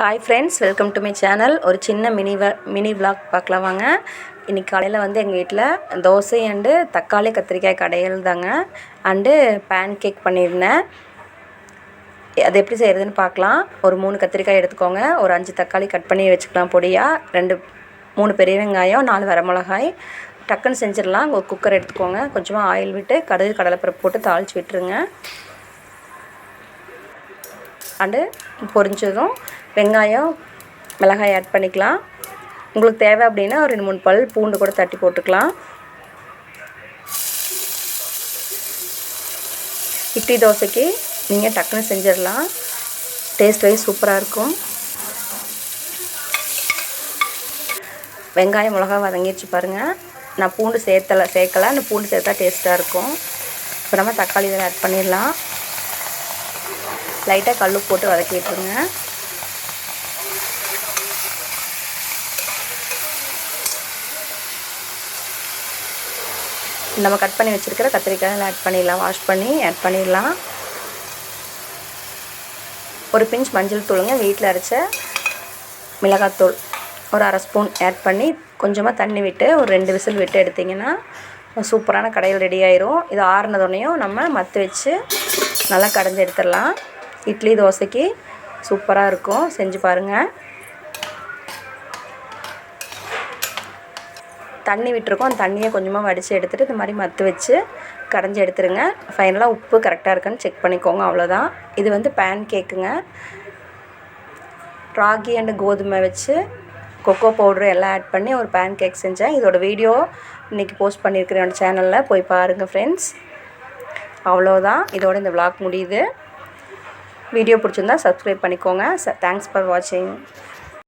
Hi friends welcome to my channel ஒரு சின்ன mini வ மினி விளாக் பார்க்கலாம் வாங்க. இன்றைக்கி காலையில் வந்து எங்கள் வீட்டில் தோசை அண்டு தக்காளி கத்திரிக்காய் கடையில் தாங்க. அண்டு பேன் கேக் பண்ணியிருந்தேன். அது எப்படி செய்கிறதுன்னு பார்க்கலாம். ஒரு மூணு கத்திரிக்காய் எடுத்துக்கோங்க. ஒரு அஞ்சு தக்காளி கட் பண்ணி வச்சுக்கலாம் பொடியாக ரெண்டு மூணு பெரிய வெங்காயம் நாலு வரமிளகாய் டக்குன்னு செஞ்சிடலாம். ஒரு குக்கர் எடுத்துக்கோங்க. கொஞ்சமாக ஆயில் விட்டு கடுகு கடலைப்பருப்பு போட்டு தாளித்து விட்டுருங்க. அண்டு பொரிஞ்சதும் வெங்காயம் மிளகாய் ஆட் பண்ணிக்கலாம். உங்களுக்கு தேவை அப்படின்னா ஒரு ரெண்டு மூணு பல் பூண்டு கூட தட்டி போட்டுக்கலாம். இட்லி தோசைக்கு நீங்கள் டக்குன்னு செஞ்சிடலாம். டேஸ்ட் வைஸ் சூப்பராக இருக்கும். வெங்காயம் மிளகா வதங்கிடுச்சு பாருங்கள் நான் பூண்டு சேர்த்தலை சேர்க்கலை. அந்த பூண்டு சேர்த்தா டேஸ்ட்டாக இருக்கும். இப்போ நம்ம தக்காளி இதில் ஆட் பண்ணிடலாம். லைட்டாக கல் போட்டு வதக்கிட்டுருங்க நம்ம கட் பண்ணி வச்சுருக்கிற கத்திரிக்காயெல்லாம் ஆட் பண்ணிடலாம். வாஷ் பண்ணி ஆட் பண்ணிடலாம். ஒரு பிஞ்ச் மஞ்சள் தூளுங்க வீட்டில் அரைச்ச மிளகாத்தூள் ஒரு அரை ஸ்பூன் ஆட் பண்ணி கொஞ்சமாக தண்ணி விட்டு ஒரு ரெண்டு விசில் விட்டு எடுத்திங்கன்னா சூப்பரான கடையில் ரெடி ஆயிரும். இது ஆறுனதுனையும் நம்ம மற்ற வச்சு நல்லா கடைஞ்சி எடுத்துடலாம். இட்லி தோசைக்கு சூப்பராக இருக்கும். செஞ்சு பாருங்கள் தண்ணி விட்டுருக்கோம். அந்த தண்ணியை கொஞ்சமாக வடித்து எடுத்துகிட்டு இந்த மாதிரி மத்து வச்சு கடைஞ்சி எடுத்துருங்க. ஃபைனலாக உப்பு கரெக்டாக இருக்கான்னு செக் பண்ணிக்கோங்க. அவ்வளோதான் இது வந்து பேன் கேக்குங்க ராகி அண்டு கோதுமை வச்சு கொக்கோ பவுட்ரு எல்லாம் ஆட் பண்ணி ஒரு பேன் கேக் செஞ்சேன். இதோட வீடியோ இன்றைக்கி போஸ்ட் பண்ணியிருக்கிறேன் என்னோடய சேனலில் போய் பாருங்கள் ஃப்ரெண்ட்ஸ் அவ்வளோதான் இதோட இந்த விளாக் முடியுது. வீடியோ பிடிச்சிருந்தா சப்ஸ்கிரைப் பண்ணிக்கோங்க. ச தேங்க்ஸ் ஃபார் வாட்சிங்